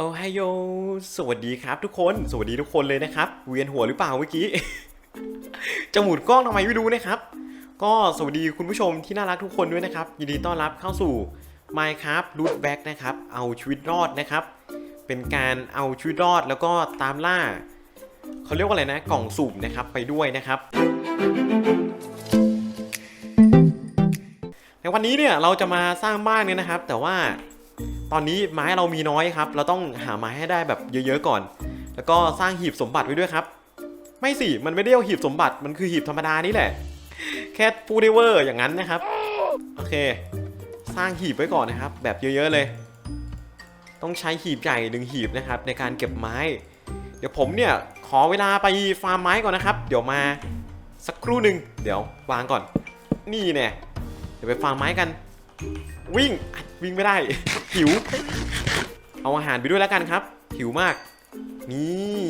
เอาไฮโยสวัสดีครับทุกคน สวัสดีทุกคนเลยนะครับ เวียนหัวหรือเปล่าเมื่อกี้ จะหมุนกล้องทำไมไม่รู้นะครับ ก็สวัสดีคุณผู้ชมที่น่ารักทุกคนด้วยนะครับ ยินดีต้อนรับเข้าสู่ Minecraft Loot Back นะครับ เอาชีวิตรอดนะครับ เป็นการเอาชีวิตรอดแล้วก็ตามล่า เขาเรียกว่าอะไรนะ กล่องสุ่มนะครับไปด้วยนะครับ ในวันนี้เนี่ยเราจะมาสร้างบ้านเนี่ยนะครับ แต่ว่า ตอนนี้ไม้เรามีน้อยครับ เราต้องหาไม้ให้ได้แบบเยอะๆก่อน แล้วก็สร้างหีบสมบัติไว้ด้วยครับ ไม่สิ มันไม่ได้เอาหีบสมบัติ มันคือหีบธรรมดานี่แหละ แค่พูดได้เวอร์อย่างนั้นนะครับ โอเค สร้างหีบไว้ก่อนนะครับ แบบเยอะๆเลย ต้องใช้หีบใหญ่หนึ่งหีบนะครับ ในการเก็บไม้ เดี๋ยวผมเนี่ยขอเวลาไปฟาร์มไม้ก่อนนะครับ เดี๋ยวมาสักครู่หนึ่งเดี๋ยววางก่อน นี่เนี่ยเดี๋ยวไปฟาร์มไม้กัน วิ่ง วิ่งไม่ได้ หิว เอาอาหารไปด้วยแล้วกันครับ หิวมาก นี่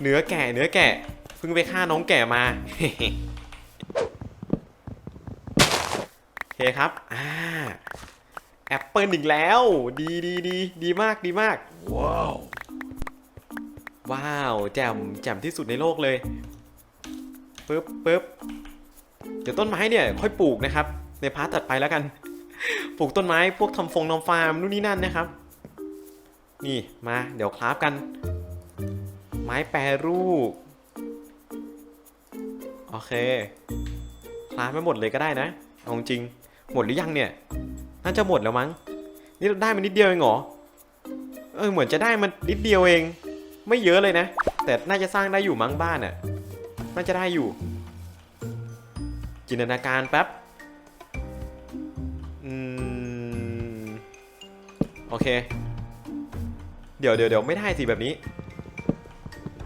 เนื้อแก่เนื้อแก่เพิ่งไปฆ่าน้องแก่มาโอเคครับอ่าแอปเปิลอีกแล้ว ดีดีดีดีมากดีมาก ว้าวว้าวแจ่มแจ่มที่สุดในโลกเลยปึ๊บปึ๊บเดี๋ยวต้นไม้เนี่ยค่อยปลูกนะครับ ในพาร์ทตัดไปแล้วกัน ปลูกต้นไม้พวกทำฟงทำฟาร์มนู่นนี่นั่นนะครับ นี่มาเดี๋ยวคราฟกัน ไม้แปรรูป โอเค คราฟไม่หมดเลยก็ได้นะเอาจริง หมดหรือยังเนี่ย น่าจะหมดแล้วมั้ง นี่เราได้มานิดเดียวเองเหรอ เออเหมือนจะได้มันนิดเดียวเอง ไม่เยอะเลยนะ แต่น่าจะสร้างได้อยู่มั้งบ้านอะ่ะ น่าจะได้อยู่ จินตนาการแป๊บ โอเค เดี๋ยวเดี๋ยวเดี๋ยวไม่ได้สิแบบนี้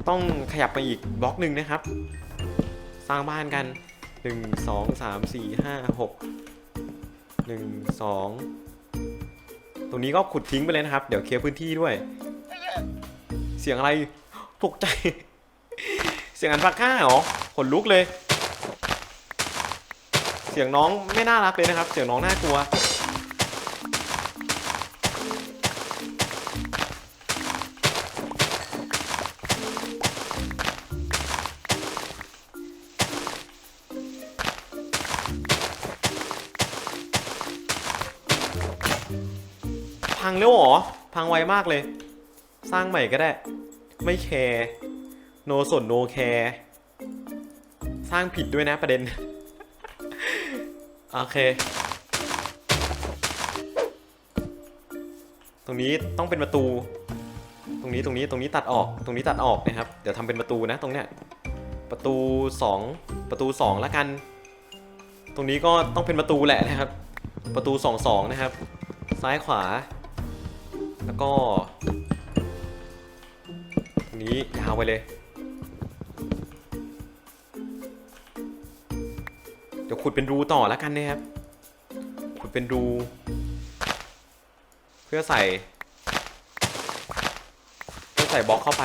ต้องขยับมาอีกบล็อกหนึ่งนะครับ สร้างบ้านกัน 1 2 3 4 5 6 1 2 ตรงนี้ก็ขุดทิ้งไปเลยนะครับ เดี๋ยวเคลียร์พื้นที่ด้วย เสียงอะไรตกใจ เสียงอันปาก้าเหรอขนลุกเลย เสียงน้องไม่น่ารักเลยนะครับ เสียงน้องน่ากลัว พังแล้วเหรอ พังไวมากเลย สร้างใหม่ก็ได้ ไม่แคร์โนสนโนแคร์สร้างผิดด้วยนะประเด็น โอเค ตรงนี้ต้องเป็นประตู ตรงนี้ตรงนี้ตรงนี้ตัดออก ตรงนี้ตัดออกนะครับ เดี๋ยวทำเป็นประตูนะตรงเนี้ย ประตู 2 ประตู2แล้วกัน ตรงนี้ก็ต้องเป็นประตูแหละนะครับ ประตู 2 2 นะครับ ซ้ายขวา แล้วก็ตรงนี้ยาวไปเลย เดี๋ยวขุดเป็นรูต่อแล้วกันนะครับ ขุดเป็นรู เพื่อใส่ เพื่อใส่บล็อกเข้าไป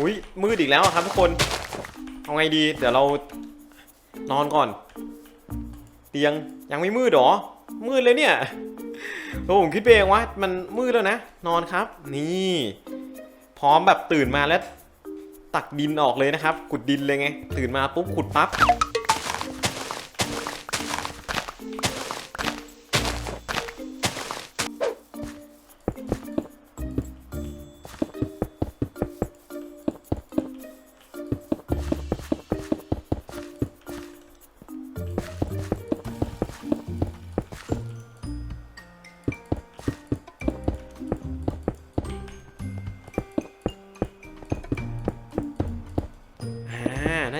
อุ้ยมืดอีกแล้วครับทุกคน เอาไงดี เดี๋ยวเรานอนก่อน เตียงยังไม่มืดหรอ มืดเลยเนี่ยโอ้ผมคิดไปเองว่ามันมืดแล้วนะ นอนครับ นี่ พร้อมแบบตื่นมาแล้ว ตักดินออกเลยนะครับ ขุดดินเลยไง ตื่นมาปุ๊บขุดปั๊บ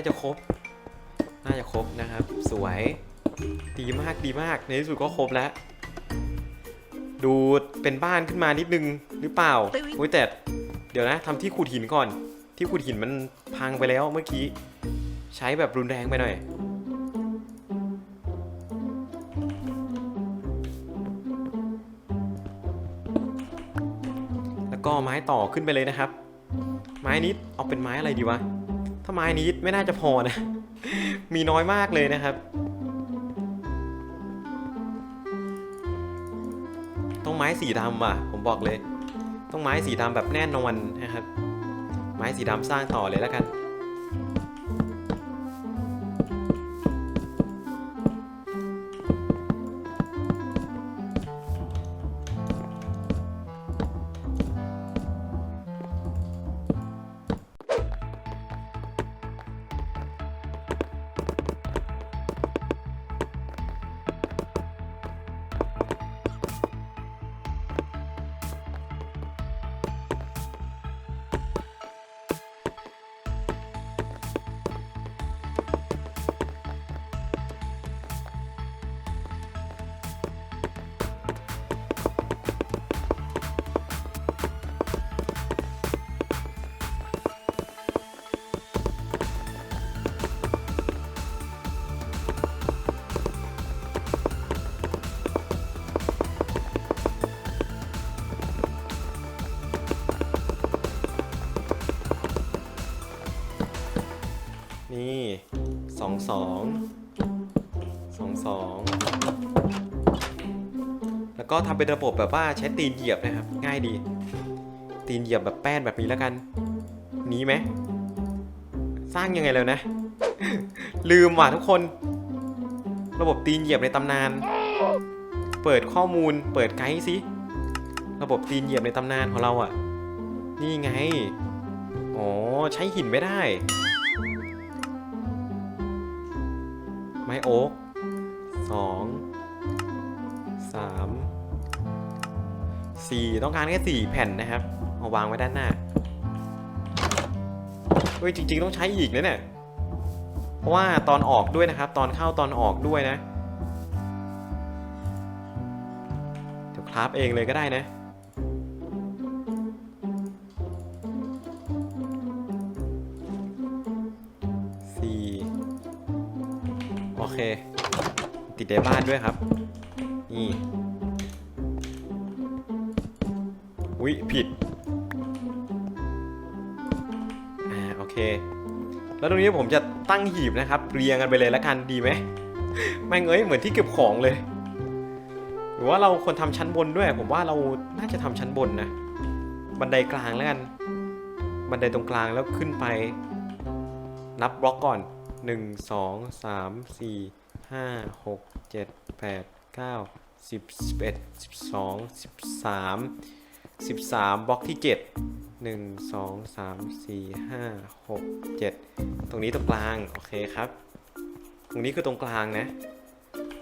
จะครบ น่าจะครบนะครับ สวย ดีมากดีมาก ในที่สุดก็ครบแล้ว ดูเป็นบ้านขึ้นมานิดนึงหรือเปล่าอุ้ยแต่เดี๋ยวนะทำที่ขุดหินก่อน ที่ขุดหินมันพังไปแล้วเมื่อกี้ ใช้แบบรุนแรงไปหน่อยแล้วก็ไม้ต่อขึ้นไปเลยนะครับ ไม้นี้เอาเป็นไม้อะไรดีวะ ถ้าไม้นี้ไม่น่าจะพอนะ มีน้อยมากเลยนะครับ ต้องไม้สีดำอะ ผมบอกเลย ต้องไม้สีดำแบบแน่นอนนะครับ ไม้สีดำสร้างต่อเลยแล้วกัน นี่สองสองสองสองแล้วก็ทำเป็นระบบแบบว่าใช้ตีนเหยียบนะครับ ง่ายดี ตีนเหยียบแบบแป้นแบบนี้แล้วกัน นี้ไหมสร้างยังไงแล้วนะ ลืมว่ะทุกคน ระบบตีนเหยียบในตำนาน เปิดข้อมูลเปิดไกด์สิระบบตีนเหยียบในตำนานของเราอะ นี่ไง อ๋อ ใช้หินไม่ได้ ไม้โอ๊กสองสามสี่ต้องการแค่สี่แผ่นนะครับเอาวางไว้ด้านหน้าเฮ้ยจริง ๆ ต้องใช้อีกนะเนี่ยเพราะว่าตอนออกด้วยนะครับ ตอนเข้าตอนออกด้วยนะเดี๋ยวคราฟเองเลยก็ได้นะ ติดในบ้านด้วยครับ นี่อุ๊ยผิด อ่า โอเค แล้วตรงนี้ผมจะตั้งหีบนะครับ เรียงกันไปเลยละกันดีไหมแม่งเอ้ยเหมือนที่เก็บของเลย หรือว่าเราควรทำชั้นบนด้วย ผมว่าเราน่าจะทำชั้นบนนะ บันไดกลางแล้วกัน บันไดตรงกลางแล้วขึ้นไป นับบล็อกก่อน 1 2 3 4 5 6 7 8 9 10 11 12 13 13บล็อกที่7 1 2 3 4 5 6 7ตรงนี้ตรงกลาง โอเคครับ ตรงนี้คือตรงกลางนะ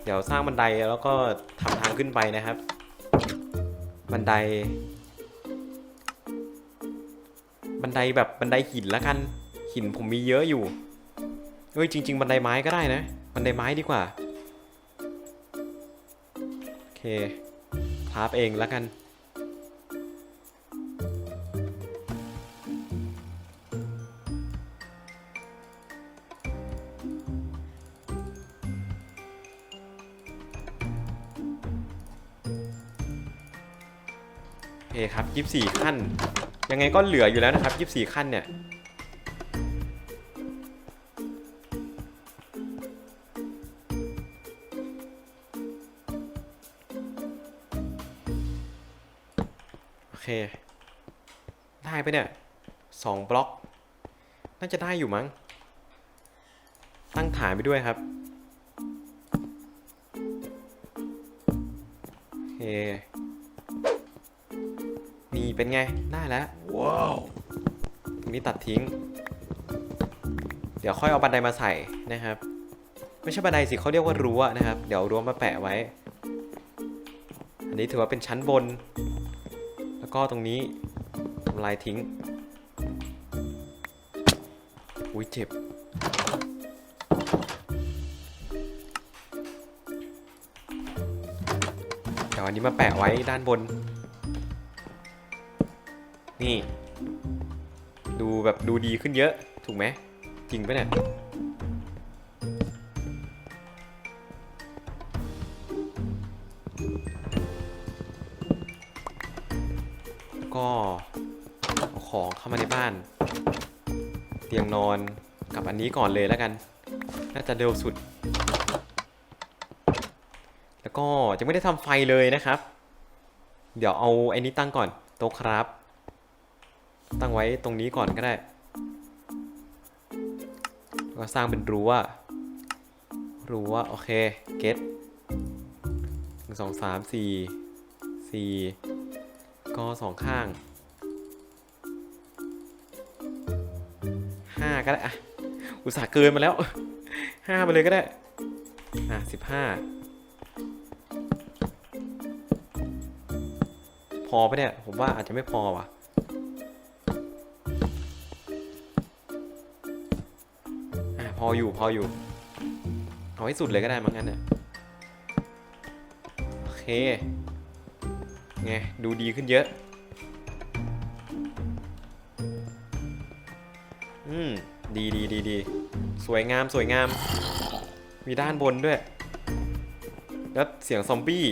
เดี๋ยวสร้างบันไดแล้วก็ทำทางขึ้นไปนะครับ บันได บันไดแบบบันไดหินละกัน หินผมมีเยอะอยู่เฮ้ยจริง ๆ บันไดไม้ก็ได้นะ บันไดไม้ดีกว่า โอเคพาบเองแล้วกัน โอเคครับ 24 ขั้น ยังไงก็เหลืออยู่แล้วนะครับ 24 ขั้นเนี่ย ได้ไปะเนี่ยสองบล็อก น่าจะได้อยู่มั้ง ตั้งฐานไปด้วยครับโอเคนี่เป็นไง ได้แล้ว ว้าว ตรงนี้ตัดทิ้ง เดี๋ยวค่อยเอาบันไดมาใส่นะครับ ไม่ใช่บันไดสิเขาเรียกว่ารั้วนะครับ เดี๋ยวเอารั้วมาแปะไว้ อันนี้ถือว่าเป็นชั้นบนแล้ว ก็ตรงนี้ทำลายทิ้ง อุ้ยเจ็บ เดี๋ยวอันนี้มาแปะไว้ด้านบน นี่ ดูแบบดูดีขึ้นเยอะ ถูกไหม จริงปะเนี่ย อันนี้ก่อนเลยแล้วกัน น่าจะเร็วสุด แล้วก็ยังไม่ได้ทำไฟเลยนะครับ เดี๋ยวเอาไอ้นี้ตั้งก่อนโต๊ะครับ ตั้งไว้ตรงนี้ก่อนก็ได้ก็สร้างเป็นรั้วรั้วโอเคเก็ตหนึ่งสองสามสี่สี่ก็สองข้างห้าก็ได้อะ อุตส่าห์เกินมาแล้วห้าไปเลยก็ได้ อะสิบห้าพอปะเนี่ย ผมว่าอาจจะไม่พอว่ะอะพออยู่พออยู่ เอาให้สุดเลยก็ได้มั้งงั้นเนี่ยโอเคไงดูดีขึ้นเยอะ ดีดีดีดีสวยงามสวยงาม มีด้านบนด้วย แล้วเสียงซอมบี้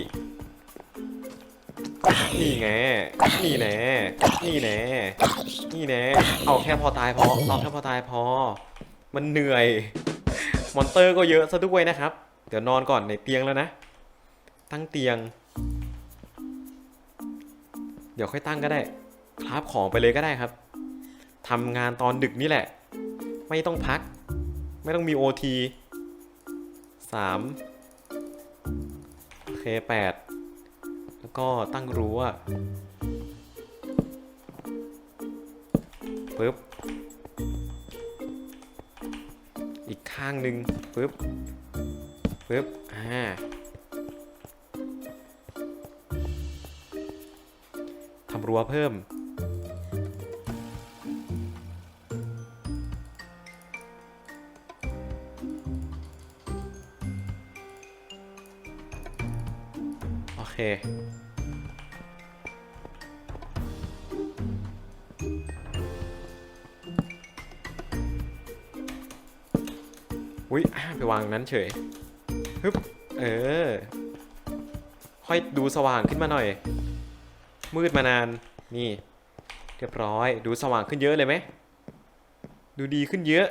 นี่ไง นี่แน่นี่แน่นี่แน่เอาแค่พอตายพอเอาแค่พอตายพอ มันเหนื่อย มอนเตอร์ก็เยอะซะด้วยนะครับ เดี๋ยวนอนก่อนในเตียงแล้วนะ ตั้งเตียง เดี๋ยวค่อยตั้งก็ได้ คราบของไปเลยก็ได้ครับทำงานตอนดึกนี่แหละ ไม่ต้องพัก ไม่ต้องมี OT สามโอเคแปดแล้วก็ตั้งรั้วปึ๊บ อีกข้างหนึ่งปึ๊บปึ๊บอ่าทำรั้วเพิ่ม อเคอุ้ยไปวางนั้นเฉยฮึบเออ ค่อยดูสว่างขึ้นมาหน่อย มืดมานาน นี่ เรียบร้อย ดูสว่างขึ้นเยอะเลยไหม ดูดีขึ้นเยอะ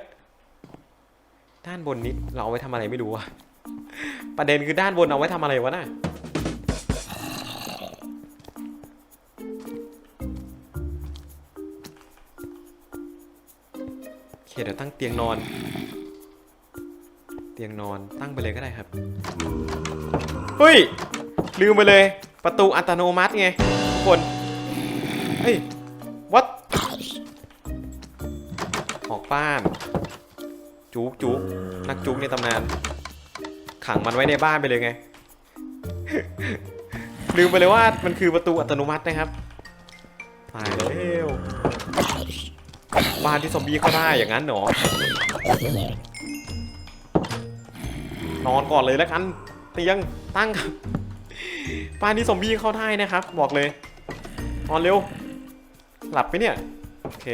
ด้านบนนี้เราเอาไว้ทำอะไรไม่รู้อะประเด็นคือด้านบนเอาไว้ทำอะไรวะน่ะ เคเดี๋ยวตั้งเตียงนอน เตียงนอนตั้งไปเลยก็ได้ครับ เฮ้ย ลืมไปเลย ประตูอัตโนมัติไงทุกคน เฮ้ย what ออกบ้าน จุกจุกนักจุกในตำนาน ขังมันไว้ในบ้านไปเลยไง ลืมไปเลยว่ามันคือประตูอัตโนมัตินะครับตายแล้ว บ้านที่ซอมบี้เข้าได้อย่างนั้นเหรอนอนก่อนเลยแล้วกันเตียงตั้งครับบ้านที่ซอมบี้เข้าได้นะครับ บอกเลยนอนเร็ว หลับไปเนี่ยโอเค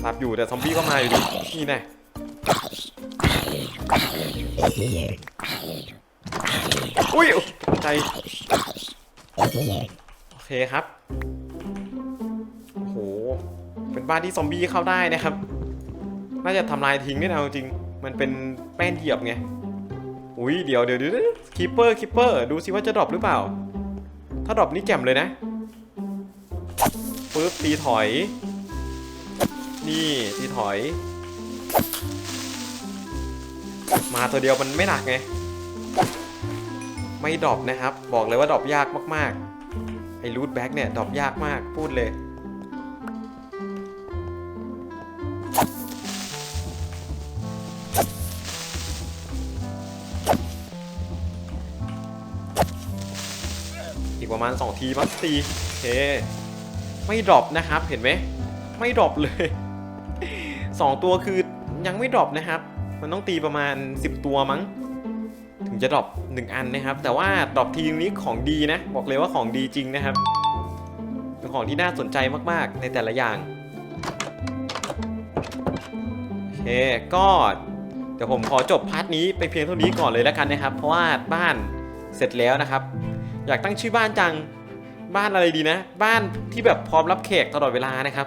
หลับอยู่แต่ซอมบี้ก็มาอยู่ดีนี่แน่อุ้ยใจโอเคครับ เป็นบ้านที่ซอมบี้เข้าได้นะครับ น่าจะทำลายทิ้งเนี่ยเอาจริง มันเป็นแป้นเหยียบไง อุ้ยเดี๋ยวเดี๋ยวเดี๋ยวคิปเปอร์คิปเปอร์ดูสิว่าจะดรอปหรือเปล่า ถ้าดรอปนี่แจ่มเลยนะปึ๊บตีถอย นี่ตีถอย มาตัวเดียวมันไม่หนักไง ไม่ดรอปนะครับ บอกเลยว่าดรอปยากมากๆ ไอ้รูทแบ็กเนี่ยดรอปยากมากพูดเลย ประมาณ 2 ทีมั้งตีโอเค ไม่ดรอปนะครับ เห็นไหม ไม่ดรอปเลย 2 ตัวคือยังไม่ดรอปนะครับ มันต้องตีประมาณ 10 ตัวมั้ง ถึงจะดรอปหนึ่งอันนะครับ แต่ว่าดรอปทีนี้ของดีนะ บอกเลยว่าของดีจริงนะครับเป็นของที่น่าสนใจมากๆ ในแต่ละอย่างโอเคก็เดี๋ยวผมขอจบพาร์ทนี้ไปเพียงเท่านี้ก่อนเลยแล้วกันนะครับ เพราะว่าบ้านเสร็จแล้วนะครับ อยากตั้งชื่อบ้านจัง บ้านอะไรดีนะ บ้านที่แบบพร้อมรับแขกตลอดเวลานะครับ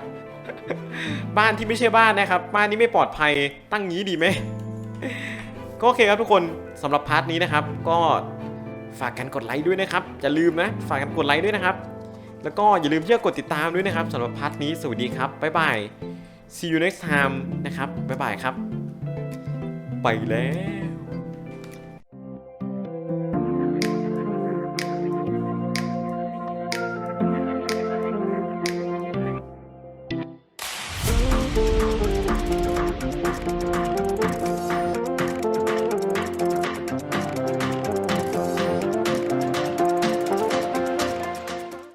บ้านที่ไม่ใช่บ้านนะครับ บ้านนี้ไม่ปลอดภัย ตั้งงี้ดีไหม ก็โอเคครับทุกคนสำหรับพาร์ทนี้นะครับ ก็ฝากกันกดไลค์ด้วยนะครับ อย่าลืมนะ ฝากกันกดไลค์ด้วยนะครับ แล้วก็อย่าลืมที่จะกดติดตามด้วยนะครับสำหรับพาร์ทนี้ สวัสดีครับ บ๊ายบาย see you next time นะครับ บ๊ายบายครับ ไปแล้ว